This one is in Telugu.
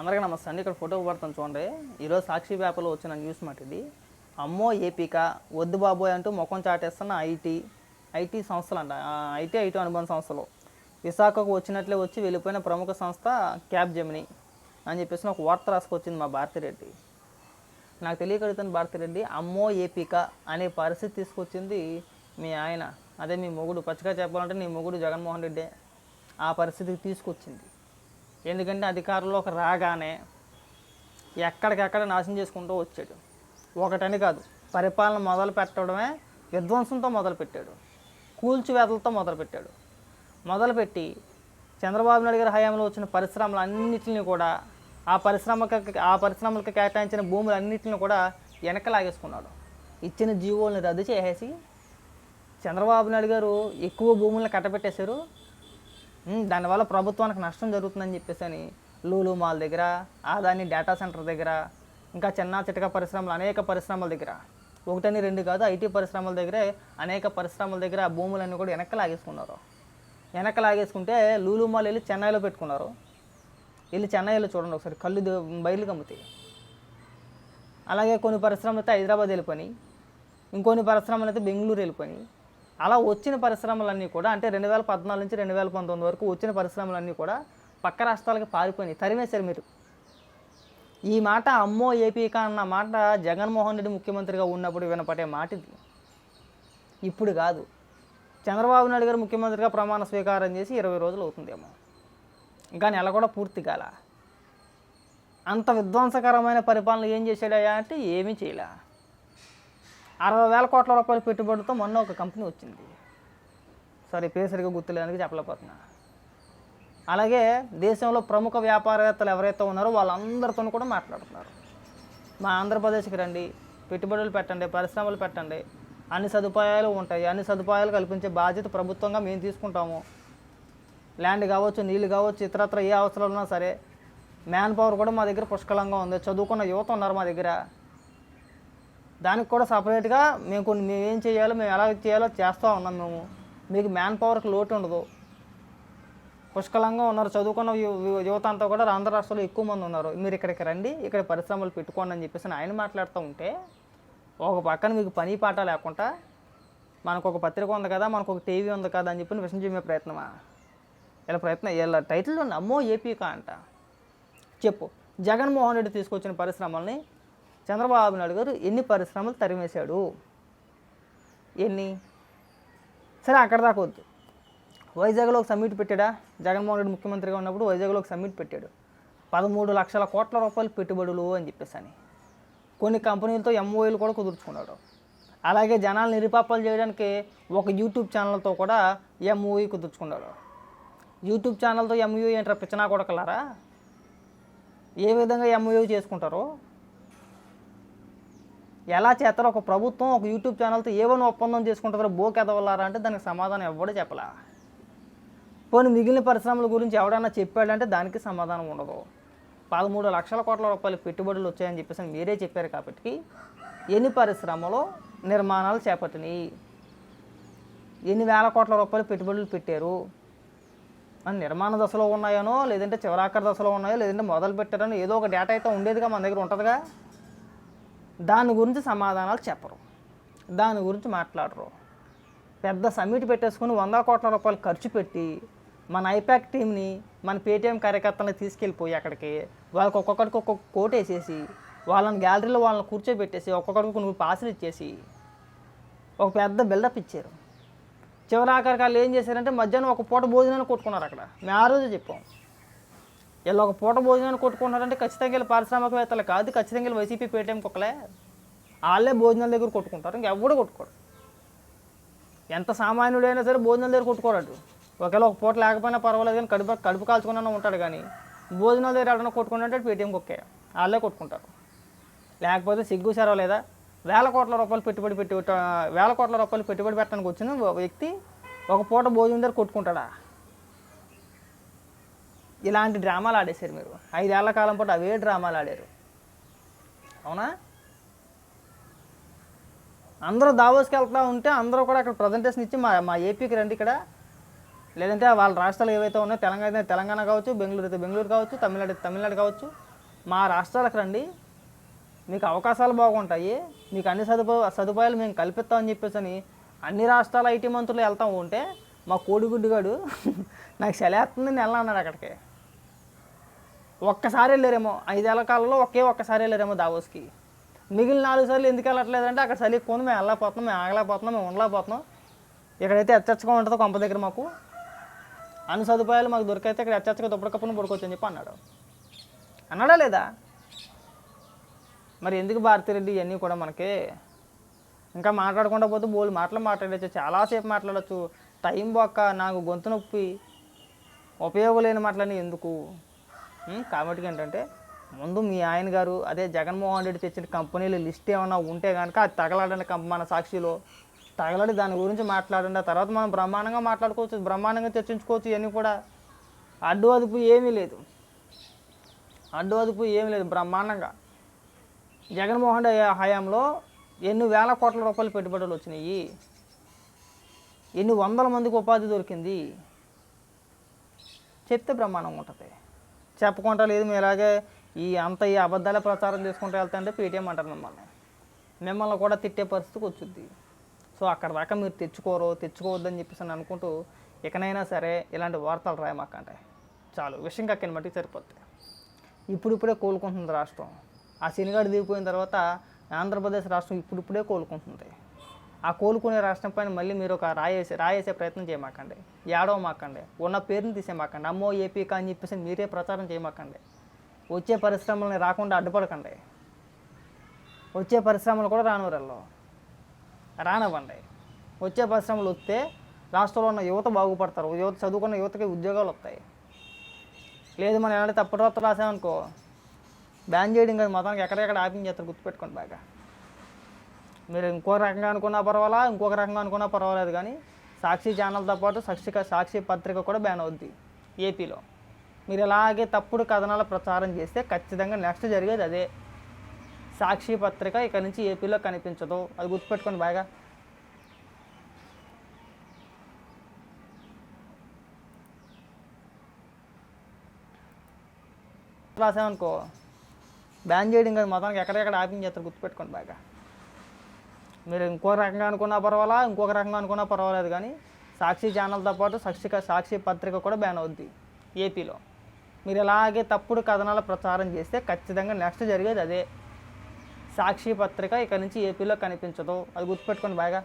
అందరికీ నమస్తే అండి. ఇక్కడ ఫోటో పడుతుంది చూడండి. ఈరోజు సాక్షి పేపర్లో వచ్చిన న్యూస్ మాట ఇది. అమ్మో ఏపీక వద్దు బాబోయ్ అంటూ ముఖం చాటేస్తున్న ఐటీ ఐటీ సంస్థలు అంట ఆ, ఐటీ ఐటీ అనుబంధ సంస్థలు. విశాఖకు వచ్చినట్లే వచ్చి వెళ్ళిపోయిన ప్రముఖ సంస్థ క్యాబ్ జమిని అని చెప్పేసి ఒక వార్త రాసుకొచ్చింది మా భారతిరెడ్డి. నాకు తెలియకడుగుతాను భారతిరెడ్డి అమ్మో ఏపీక అనే పరిస్థితి తీసుకొచ్చింది మీ ఆయన. అదే మీ మొగుడు. పచ్చిగా చెప్పాలంటే నీ మొగుడు జగన్మోహన్ రెడ్డి ఆ పరిస్థితికి తీసుకొచ్చింది. ఎందుకంటే అధికారంలోకి రాగానే ఎక్కడికెక్కడ నాశనం చేసుకుంటూ వచ్చాడు. ఒకటని కాదు పరిపాలన మొదలు పెట్టడమే విధ్వంసంతో మొదలుపెట్టాడు. కూల్చివేతలతో మొదలుపెట్టాడు. మొదలుపెట్టి చంద్రబాబు నాయుడు గారి హయాంలో వచ్చిన పరిశ్రమలు అన్నింటిని కూడా ఆ పరిశ్రమకి ఆ పరిశ్రమలకు కేటాయించిన భూములన్నింటిని కూడా వెనక లాగేసుకున్నాడు. ఇచ్చిన జీవోల్ని రద్దు చేసేసి చంద్రబాబు నాయుడు గారు ఎక్కువ భూములను కట్టబెట్టేశారు. దానివల్ల ప్రభుత్వానికి నష్టం జరుగుతుందని చెప్పేసి అని లూలు మాల్ దగ్గర ఆదాని డేటా సెంటర్ దగ్గర ఇంకా చిన్న చిటక పరిశ్రమలు అనేక పరిశ్రమల దగ్గర. ఒకటని రెండు కాదు ఐటీ పరిశ్రమల దగ్గరే అనేక పరిశ్రమల దగ్గర ఆ భూములన్నీ కూడా వెనక్కి లాగేసుకున్నారు. వెనక్కి లాగేసుకుంటే లూలు మాల్ వెళ్ళి చెన్నైలో పెట్టుకున్నారు. వెళ్ళి చెన్నైలో చూడండి ఒకసారి కళ్ళు బయలు కమ్ముతాయి అలాగే కొన్ని పరిశ్రమలు అయితే హైదరాబాద్ వెళ్ళిపోయి ఇంకొన్ని పరిశ్రమలు అయితే బెంగళూరు వెళ్ళిపోయినాయి. అలా వచ్చిన పరిశ్రమలన్నీ కూడా అంటే రెండు వేల పద్నాలుగు నుంచి రెండు వేల పంతొమ్మిది వరకు వచ్చిన పరిశ్రమలన్నీ కూడా పక్క రాష్ట్రాలకి పారిపోయినాయి. తరిమేశారు మీరు. ఈ మాట అమ్మో ఏపీకా అన్న మాట జగన్మోహన్ రెడ్డి ముఖ్యమంత్రిగా ఉన్నప్పుడు వినపడే మాట ఇది ఇప్పుడు కాదు. చంద్రబాబు నాయుడు గారు ముఖ్యమంత్రిగా ప్రమాణ స్వీకారం చేసి ఇరవై రోజులు అవుతుందేమో. ఇంకా నెల కూడా పూర్తి కాల. అంత విధ్వంసకరమైన పరిపాలన ఏం చేశాడయ్యా అంటే ఏమీ చేయలే. అరవై వేల కోట్ల రూపాయల పెట్టుబడితో మొన్న ఒక కంపెనీ వచ్చింది. సారీ పేరు సరిగ్గా గుర్తులేదని చెప్పలేకపోతున్నా. అలాగే దేశంలో ప్రముఖ వ్యాపారవేత్తలు ఎవరైతే ఉన్నారో వాళ్ళందరితో కూడా మాట్లాడుతున్నారు. మా ఆంధ్రప్రదేశ్కి రండి పెట్టుబడులు పెట్టండి పరిశ్రమలు పెట్టండి. అన్ని సదుపాయాలు ఉంటాయి. అన్ని సదుపాయాలు కల్పించే బాధ్యత ప్రభుత్వంగా మేము తీసుకుంటాము. ల్యాండ్ కావచ్చు నీళ్ళు కావచ్చు ఇతరత్ర ఏ అవసరాలు ఉన్నా సరే మ్యాన్ పవర్ కూడా మా దగ్గర పుష్కలంగా ఉంది. చదువుకున్న యువత ఉన్నారు మా దగ్గర. దానికి కూడా సపరేట్గా మేము కొన్ని మేము ఏం చేయాలో మేము ఎలా చేయాలో చేస్తూ ఉన్నాం మేము. మీకు మ్యాన్ పవర్కి లోటు ఉండదు. పుష్కలంగా ఉన్నారు. చదువుకున్న యు- యువత అంతా కూడా ఆంధ్ర రాష్ట్రంలో ఎక్కువ మంది ఉన్నారు. మీరు ఇక్కడికి రండి ఇక్కడ పరిశ్రమలు పెట్టుకోండి అని చెప్పేసి ఆయన మాట్లాడుతూ ఉంటే ఒక పక్కన మీకు పని పాట లేకుండా మనకు ఒక పత్రిక ఉంది కదా మనకు ఒక టీవీ ఉంది కదా అని చెప్పి విషయం చెప్పే ప్రయత్నమా? ఇలా ప్రయత్నం ఇలా టైటిల్ నమ్మో ఏపీకా అంట. చెప్పు. జగన్మోహన్ రెడ్డి తీసుకొచ్చిన పరిశ్రమల్ని చంద్రబాబు నాయుడు గారు ఎన్ని పరిశ్రమలు తరిమేశాడు? ఎన్ని? సరే అక్కడ దాకా వద్దు. వైజాగ్లో ఒక సమ్మిట్ పెట్టాడా? జగన్మోహన్ రెడ్డి ముఖ్యమంత్రిగా ఉన్నప్పుడు వైజాగ్లో ఒక సమ్మిట్ పెట్టాడు. పదమూడు లక్షల కోట్ల రూపాయలు పెట్టుబడులు అని చెప్పేసి అని. కొన్ని కంపెనీలతో ఎంఓఏలు కూడా కుదుర్చుకున్నాడు. అలాగే జనాలు నిరుపాపాలు చేయడానికి ఒక యూట్యూబ్ ఛానల్తో కూడా ఎంఓఈ కుదుర్చుకున్నాడు. యూట్యూబ్ ఛానల్తో ఎంఓఈ ఏంటారు పిచ్చనా కొడకలారా ఏ విధంగా ఎంఓఈ చేసుకుంటారో? ఎలా చేస్తారో ఒక ప్రభుత్వం ఒక యూట్యూబ్ ఛానల్తో ఏమైనా ఒప్పందం చేసుకుంటారో బోకెదవల్లారా అంటే దానికి సమాధానం ఎవడు చెప్పలా. పోనీ మిగిలిన పరిశ్రమల గురించి ఎవడన్నా చెప్పాడంటే దానికి సమాధానం ఉండదు. పదమూడు లక్షల కోట్ల రూపాయలు పెట్టుబడులు వచ్చాయని చెప్పేసి మీరే చెప్పారు కాబట్టి ఎన్ని పరిశ్రమలు నిర్మాణాలు చేపట్టినాయి? ఎన్ని వేల కోట్ల రూపాయలు పెట్టుబడులు పెట్టారు? అని నిర్మాణ దశలో ఉన్నాయనో లేదంటే చివరాఖరి దశలో ఉన్నాయో లేదంటే మొదలు పెట్టారనో ఏదో ఒక డేటా అయితే ఉండేదిగా మన దగ్గర ఉంటుందిగా. దాని గురించి సమాధానాలు చెప్పరు. దాని గురించి మాట్లాడరు. పెద్ద సమ్మిట్ పెట్టేసుకుని వంద కోట్ల రూపాయలు ఖర్చు పెట్టి మన ఐపాక్ టీంని మన పేటీఎం కార్యకర్తలను తీసుకెళ్ళిపోయి అక్కడికి వాళ్ళకి ఒక్కొక్కడికి ఒక్కొక్క కోట్ వేసేసి వాళ్ళని గ్యాలరీలో వాళ్ళని కూర్చోబెట్టేసి ఒక్కొక్కడికి కొన్ని పాసులు ఇచ్చేసి ఒక పెద్ద బిల్డప్ ఇచ్చారు. చివరి ఆఖరికాలు వాళ్ళు ఏం చేశారంటే మధ్యాహ్నం ఒక పూట భోజనాన్ని కొట్టుకున్నారు అక్కడ. మేము ఆ రోజు చెప్పాం. వీళ్ళు ఒక పూట భోజనాన్ని కొట్టుకుంటారంటే ఖచ్చితంగా వీళ్ళు పారిశ్రామికవేత్తలు కాదు ఖచ్చితంగా వీళ్ళు వైసీపీ పేటీఎం కుక్కలే వాళ్ళే భోజనాల దగ్గర కొట్టుకుంటారు ఇంకెవ్వడు కొట్టుకోరు ఎంత సామాన్యుడైనా సరే భోజనాల దగ్గర కొట్టుకోరాడు ఒకవేళ ఒక పూట లేకపోయినా పర్వాలేదు కానీ కడుపు కడుపు కాల్చుకున్నా ఉంటాడు కానీ భోజనాల దగ్గర ఎవరైనా కొట్టుకుంటే పేటీఎం కుక్కే వాళ్ళే కొట్టుకుంటారు. లేకపోతే సిగ్గు సెరవ లేదా? వేల కోట్ల రూపాయలు పెట్టుబడి పెట్టి వేల కోట్ల రూపాయలు పెట్టుబడి పెట్టడానికి వచ్చిన ఒక వ్యక్తి ఒక పూట భోజనం దగ్గర కొట్టుకుంటాడా? ఇలాంటి డ్రామాలు ఆడేశారు మీరు. ఐదేళ్ళ కాలం పాటు అవే డ్రామాలు ఆడారు. అవునా? అందరూ దావోస్కి వెళ్తా ఉంటే అందరూ కూడా అక్కడ ప్రజెంటేషన్ ఇచ్చి మా మా ఏపీకి రండి ఇక్కడ. లేదంటే వాళ్ళ రాష్ట్రాలు ఏవైతే ఉన్నాయో తెలంగాణ అయితే తెలంగాణ కావచ్చు బెంగళూరు అయితే బెంగళూరు కావచ్చు తమిళనాడు అయితే తమిళనాడు కావచ్చు మా రాష్ట్రాలకు రండి. మీకు అవకాశాలు బాగుంటాయి. మీకు అన్ని సదుపాయ సదుపాయాలు మేము కల్పిస్తామని చెప్పేసి అని అన్ని రాష్ట్రాల ఐటీ మంత్రులు వెళ్తాం ఉంటే మా కోడిగుడ్డుగాడు నాకు సెలేస్తుంది నెల అన్నాడు అక్కడికి. ఒక్కసారి వెళ్ళారేమో. ఐదేళ్ళ కాలంలో ఒకే ఒక్కసారి వెళ్ళారేమో దావోస్కి. మిగిలిన నాలుగు సార్లు ఎందుకు వెళ్ళట్లేదంటే అక్కడ చలి ఎక్కువ మేము వెళ్ళకపోతున్నాం మేము ఆగలేకపోతున్నాం మేము ఉండలేకపోతున్నాం. ఇక్కడైతే ఎచ్చచ్చగా ఉంటుందో కొంప దగ్గర మాకు. అన్ని సదుపాయాలు మాకు దొరికైతే ఇక్కడ ఎచ్చచ్చగా దుప్పటికప్పును పడుకోవచ్చు అని చెప్పి అన్నాడు. అన్నాడా లేదా? మరి ఎందుకు భారతిరెడ్డి ఇవన్నీ కూడా మనకి? ఇంకా మాట్లాడకుండా పోతే బోలు మాటలు మాట్లాడచ్చు. చాలాసేపు మాట్లాడచ్చు. టైం బొక్క నాకు గొంతు నొప్పి. ఉపయోగం లేని మాటలని ఎందుకు? కాబట్టి ఏంటంటే ముందు మీ ఆయన గారు అదే జగన్మోహన్ రెడ్డి తెచ్చిన కంపెనీలు లిస్ట్ ఏమైనా ఉంటే కనుక అది తగలాడండి కంప మన సాక్షిలో. తగలడి దాని గురించి మాట్లాడండి. ఆ తర్వాత మనం బ్రహ్మాండంగా మాట్లాడుకోవచ్చు బ్రహ్మాండంగా చర్చించుకోవచ్చు ఇవన్నీ కూడా. అడ్డు అదుపు ఏమీ లేదు. అడ్డు అదుపు ఏమీ లేదు బ్రహ్మాండంగా. జగన్మోహన్ రెడ్డి హయాంలో ఎన్ని వేల కోట్ల రూపాయలు పెట్టుబడులు వచ్చినాయి. ఎన్ని వందల మందికి ఉపాధి దొరికింది. చెప్తే బ్రహ్మాండంగా ఉంటుంది. చెప్పకుండా లేదు మేము ఇలాగే ఈ అంత ఈ అబద్ధాల ప్రచారం చేసుకుంటూ వెళ్తుంటే పేటీఎం అంటారు మిమ్మల్ని. మిమ్మల్ని కూడా తిట్టే పరిస్థితికి వచ్చింది సో అక్కడ దాకా మీరు తెచ్చుకోరు తెచ్చుకోవద్దని చెప్పేసి అని అనుకుంటూ ఇకనైనా సరే ఇలాంటి వార్తలు రాయమాకంటే చాలు. విషయం కక్కిన మట్టికి సరిపోద్ది. ఇప్పుడిప్పుడే కోలుకుంటుంది రాష్ట్రం. ఆ శనిగాడు దిగిపోయిన తర్వాత ఆంధ్రప్రదేశ్ రాష్ట్రం ఇప్పుడిప్పుడే కోలుకుంటుంది. ఆ కోలుకునే రాష్ట్రం పైన మళ్ళీ మీరు ఒక రాయేసే రాయేసే ప్రయత్నం చేయమాకండి. ఏడవమాకండి ఉన్న పేరుని తీసేమాకండి. అమ్మో ఏపీకా అని చెప్పేసి మీరే ప్రచారం చేయమాకండి. వచ్చే పరిశ్రమలని రాకుండా అడ్డుపడకండి. వచ్చే పరిశ్రమలు కూడా రానివ్వరల్లో రానివ్వండి. వచ్చే పరిశ్రమలు వస్తే రాష్ట్రంలో ఉన్న యువత బాగుపడతారు. యువత చదువుకున్న యువతకి ఉద్యోగాలు వస్తాయి. లేదు మనం ఎలాంటి తప్పుడు రాత్ర రాసామనుకో బ్యాన్ చేయడం కాదు. మొత్తానికి ఎక్కడెక్కడ ఆపించేస్తారు గుర్తుపెట్టుకోండి బాగా. మీరు ఇంకో రకంగా అనుకున్నా పర్వాలా ఇంకొక రకంగా అనుకున్నా పర్వాలేదు కానీ సాక్షి ఛానల్తో పాటు సాక్షి సాక్షి పత్రిక కూడా బ్యాన్ అవుద్ది ఏపీలో మీరు ఇలాగే తప్పుడు కథనాల ప్రచారం చేస్తే ఖచ్చితంగా నెక్స్ట్ జరిగేది అదే. సాక్షి పత్రిక ఇక్కడ నుంచి ఏపీలో కనిపించదు. అది గుర్తుపెట్టుకోండి బాగా. రాసామనుకో బ్యాన్ చేయడం కాదు మొత్తానికి ఎక్కడెక్కడ ఆపించేస్తారు గుర్తుపెట్టుకోండి బాగా. మీరు ఇంకో రకంగా అనుకున్నా పర్వాలా ఇంకొక రకంగా అనుకున్నా పర్వాలేదు కానీ సాక్షి ఛానల్తో పాటు సాక్షి సాక్షి పత్రిక కూడా బ్యాన్ అవుద్ది ఏపీలో మీరు ఇలాగే తప్పుడు కథనాల ప్రచారం చేస్తే ఖచ్చితంగా నెక్స్ట్ జరిగేది అదే. సాక్షి పత్రిక ఇక నుంచి ఏపీలో కనిపించదు. అది గుర్తుపెట్టుకోండి బాగా.